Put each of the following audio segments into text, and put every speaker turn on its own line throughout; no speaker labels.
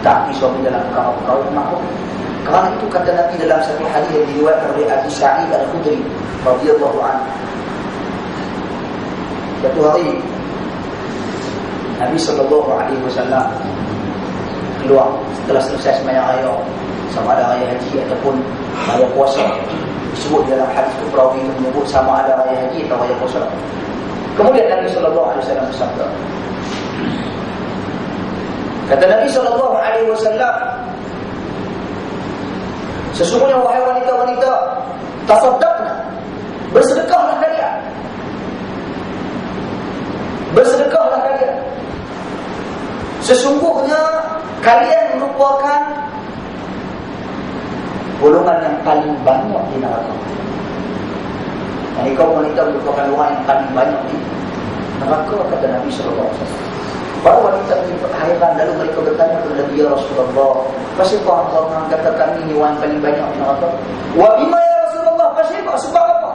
Tak suami dalam perkara-perkara makhluk Kerana itu kata Nabi dalam satu hadis yang diriwayatkan oleh Abi Sa'id Al-Khudri radhiyallahu anhu. Satu hari Nabi sallallahu alaihi wasallam keluar setelah selesai sembahyang raya sama ada raya haji ataupun raya puasa. Disebut dalam hadis perawi itu menyebut sama ada raya haji atau raya puasa. Kemudian Nabi sallallahu alaihi wasallam bersabda Kata Nabi sallallahu alaihi wasallam. Sesungguhnya wahai wanita-wanita Tasaddaqna Bersedekahlah kalian. Bersedekahlah kalian. Sesungguhnya Kalian merupakan Golongan yang paling banyak di neraka. Kaum wanita merupakan orang yang paling banyak di neraka Kata Nabi SAW Para wanita ini hairan lalu mereka bertanya kepada Nabi ya Rasulullah Kenapa Allah mengatakan kami ini orang paling banyak di neraka Wa bima ya Rasulullah Kenapa? Sebab apa?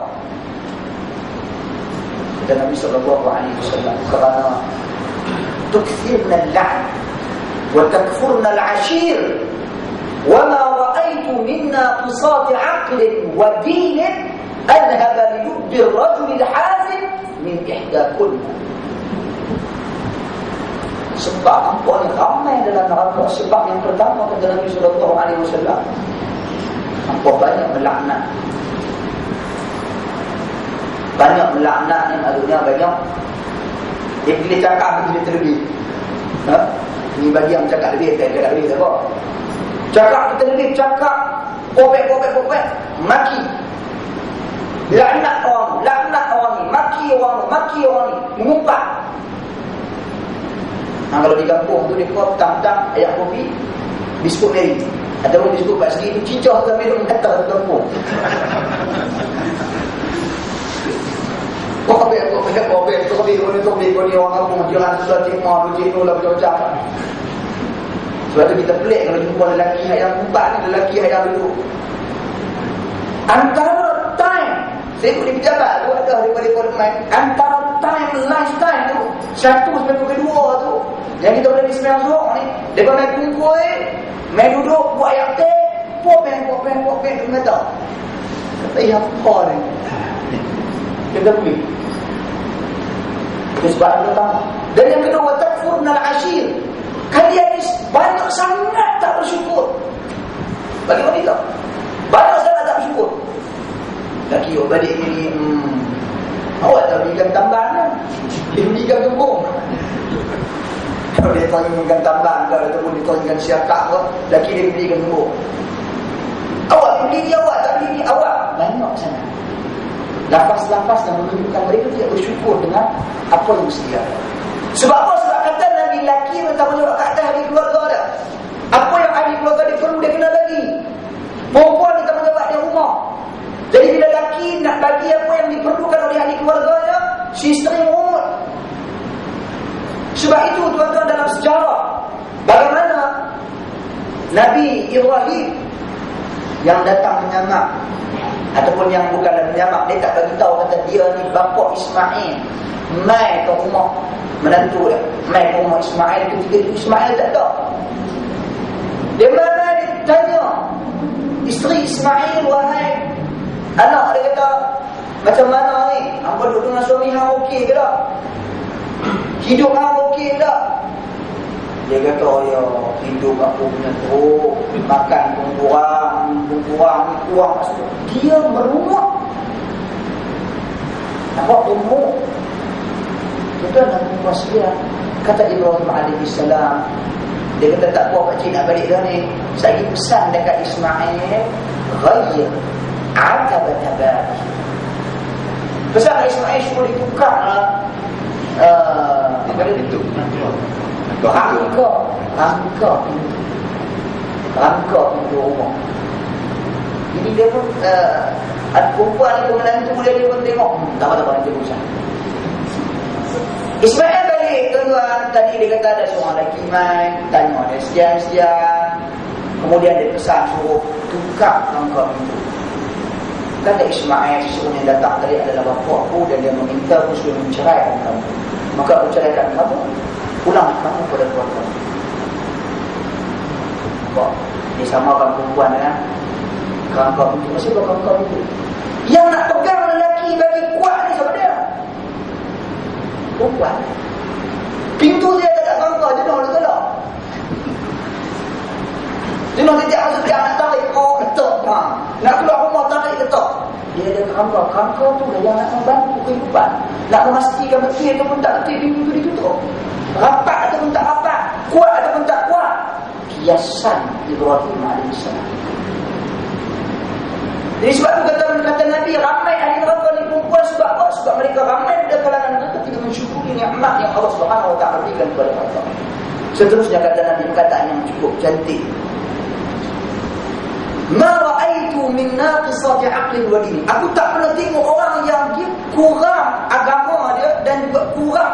Kata Nabi SAW Kerana Tukfirna al-la'an Wa takfurna al-ashir Wa ma ra'aitu minna Qisati aqlin wa dinin Anhaba liyubdi rajul al-hazim Min ihda kulna sebab apa ni ramai dalam neraka sebab yang pertama kata Nabi sallallahu alaihi wasallam apa banyak melaknat. Banyak melaknat ni maksudnya banyak pilih cakap dia terlebih. Ha? ni bagi yang cakap lebih tak cakap lebih tak apa. Cakap kita lebih cakap popek popek popek maki. Laknat orang laknat orang ni maki orang ni maki orang ni mengumpat Ha, kalau di kampung tu dia kuat tang-tang ayam kopi, biskut Mary. Ataupun biskut Pak Segi tu cicah sampai duduk kata di kampung. Kopi, kopi, kopi, kopi, kopi, kopi, kopi, orang kampung jangan susah timah, lu jenuh lah macam-macam. Sebab tu kita pelik kalau jumpa lelaki yang empat ni, lelaki yang duduk. Antara time, saya boleh pejabat tu ada daripada parlimen, antara time, lifetime tu, satu sampai kedua tu, yang kita boleh sembilan suruh ni Dia main kumpul Main duduk buat ayam teh Popeng, popeng, popeng Dia kata Kata yang apa ni? Kita pergi. Itu sebab yang pertama Dan yang kedua Takfur nal ashir. Kalian ni banyak sangat tak bersyukur. Bagi wanita. Banyak sangat tak bersyukur. Laki yuk balik ni hmm, Awak tak berikan tambahan kan Dia berikan tumbung kalau dia tanyakan tambang ke ataupun dia tanyakan siakak ke, laki dia belikan nombor. Awak beli dia awak, tak beli dia awak. Banyak sangat. Lafaz-lafaz yang menunjukkan mereka tidak bersyukur dengan apa yang sedia. Sebab apa? Sebab kata Nabi laki mentah menyuruh kat atas ahli keluarga dia. Apa yang ahli keluarga dia perlu dia kena lagi. Perempuan dia tak menjawab dia rumah. Jadi bila laki nak bagi apa yang diperlukan oleh ahli keluarga dia, si isteri umur. Sebab itu tuan-tuan dalam sejarah Bagaimana Nabi Ibrahim Yang datang menyamak Ataupun yang bukan menyamak Dia tak bagi tahu kata dia ni bapa Ismail. Mai ke rumah. Menantu dia. Mai ke rumah Ismail. Ketika itu Ismail tak tahu Dia mana dia tanya Isteri Ismail wahai Anak dia kata Macam mana ni? Apa duduk dengan suami hang okey ke tak? Hidup hang? Dia kata, oh ya, hidup aku punya teruk. Makan pun kurang, pun kurang, ni kurang. Dia merumah. Nampak tumbuh. Betul nak tumbuh sekalian. Kata Ibrahim AS. Dia kata, tak apa pakcik nak balik dah ni. Saya pesan dekat Ismail. Ghayyir. Atabatabah. Pesan Ismail suruh ditukar lah kepada pintu rangka rangka pintu rangka pintu rumah. Jadi dia pun uh, perempuan itu menantu dia dia pun tengok. Hmm, tak apa-apa nanti berusaha Ismail balik tuan-tuan tadi dia kata ada seorang lelaki main tanya dia sekian-sekian kemudian dia pesan suruh tukar rangka pintu. Kata Ismail sesungguhnya datang tadi adalah bapa aku dan dia meminta aku suruh menceraikan kamu maka aku ceraikan kamu pulang kamu pada keluarga kerangka. Dia samakan perempuan dengan kerangka pintu. Masih kerangka pintu. Yang nak pegang lelaki bagi kuat ni siapa dia? Perempuan. Pintu dia tak ada kerangka, jenuh dia tolak. Jenuh dia dia nak tarik, oh ketuk. Ha. Nak keluar rumah tarik ketuk. Dia ada kerangka. Kerangka tu lah yang nak membantu kehidupan. Nak memastikan betul ataupun tak betul pintu tu ditutup. Rapat ataupun tak rapat. Kuat ataupun tak kuat. Kiasan Ibrahim AS. Jadi sebab tu kata, kata Nabi, ramai ahli neraka ni perempuan sebab apa? Sebab mereka ramai pada kalangan mereka tidak mensyukuri nikmat yang Allah Subhanahu Taala berikan kepada mereka. Seterusnya kata Nabi perkataan yang cukup cantik. Ma ra'aitu min naqisati aqlin wa din. Aku tak pernah tengok orang yang dia kurang agama dia dan juga kurang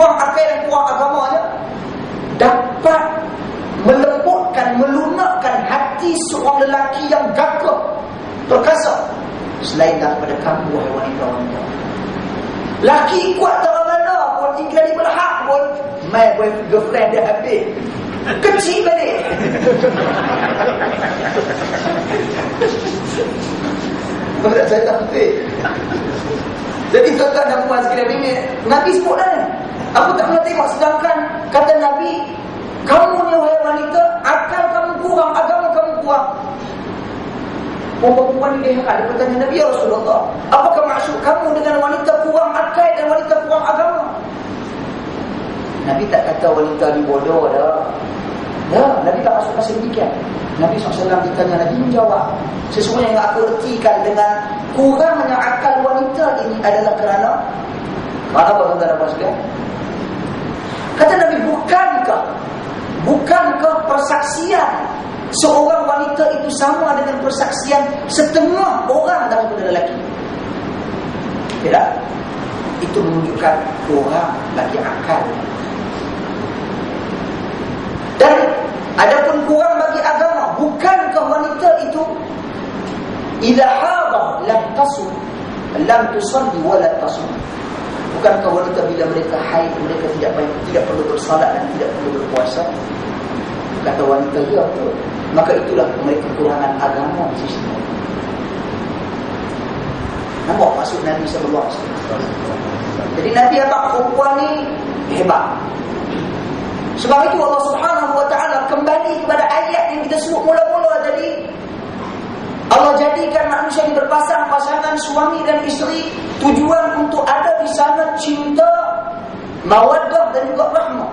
kurang akal dan kurang agama dia dapat melembutkan, melunakkan hati seorang lelaki yang gagah, perkasa selain daripada kamu wahai wanita-wanita. Laki kuat tak mana pun tinggal di belahak pun my girlfriend dia habis. Kecil balik. Saya tak betul. Jadi tuan-tuan dan puan ini Nabi sebut dah Aku tak pernah tengok sedangkan kata Nabi kamu ni wahai wanita, akal kamu kurang, agama kamu kurang. Perempuan ni dia ada bertanya Nabi ya Rasulullah, apakah maksud kamu dengan wanita kurang akal dan wanita kurang agama? Nabi tak kata wanita ni bodoh dah. Ya, Nabi tak masuk pasal demikian. Nabi SAW ditanya Nabi menjawab. Sesungguhnya yang aku ertikan dengan kurangnya akal wanita ini adalah kerana apa tuan-tuan Kata Nabi, bukankah Bukankah persaksian seorang wanita itu sama dengan persaksian setengah orang daripada lelaki? Tidak. Itu menunjukkan orang lagi akal. Dan adapun kurang bagi agama, bukankah wanita itu idza hadha lam tasum lam tusalli wa la tasum Bukankah wanita bila mereka haid mereka tidak tidak perlu bersalat dan tidak perlu berpuasa? Kata wanita ya betul. Maka itulah mereka kekurangan agama di mereka. Nampak maksud Nabi wasallam. Jadi Nabi apa perempuan ni hebat. Sebab itu Allah Subhanahu wa taala kembali kepada ayat yang kita sebut mula-mula tadi Allah jadikan manusia ini berpasang-pasangan suami dan isteri tujuan untuk sana cinta, mawaddah dan juga rahmah.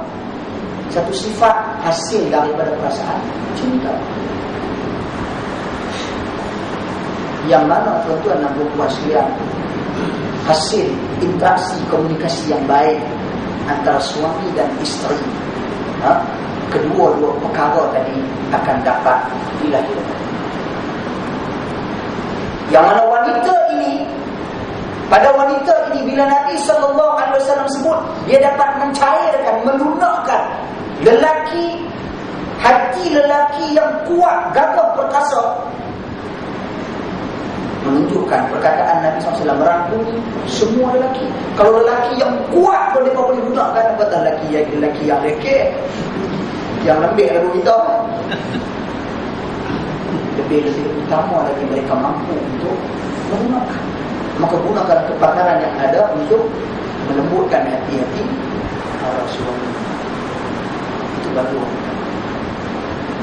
Satu sifat hasil daripada perasaan cinta. Yang mana tuan-tuan puan sekalian hasil interaksi komunikasi yang baik antara suami dan isteri. Ha? Kedua-dua perkara tadi akan dapat dilahirkan. Yang mana wanita pada wanita ini bila Nabi sallallahu alaihi wasallam sebut dia dapat mencairkan melunakkan lelaki hati lelaki yang kuat gagah perkasa menunjukkan perkataan Nabi SAW merangkumi semua lelaki. Kalau lelaki yang kuat pun mereka boleh gunakan apa tak lelaki yang lelaki yang lekek yang lembik lagu kita lebih-lebih utama lagi mereka mampu untuk menggunakan maka gunakan kepakaran yang ada untuk melembutkan hati-hati para suami. Itu baru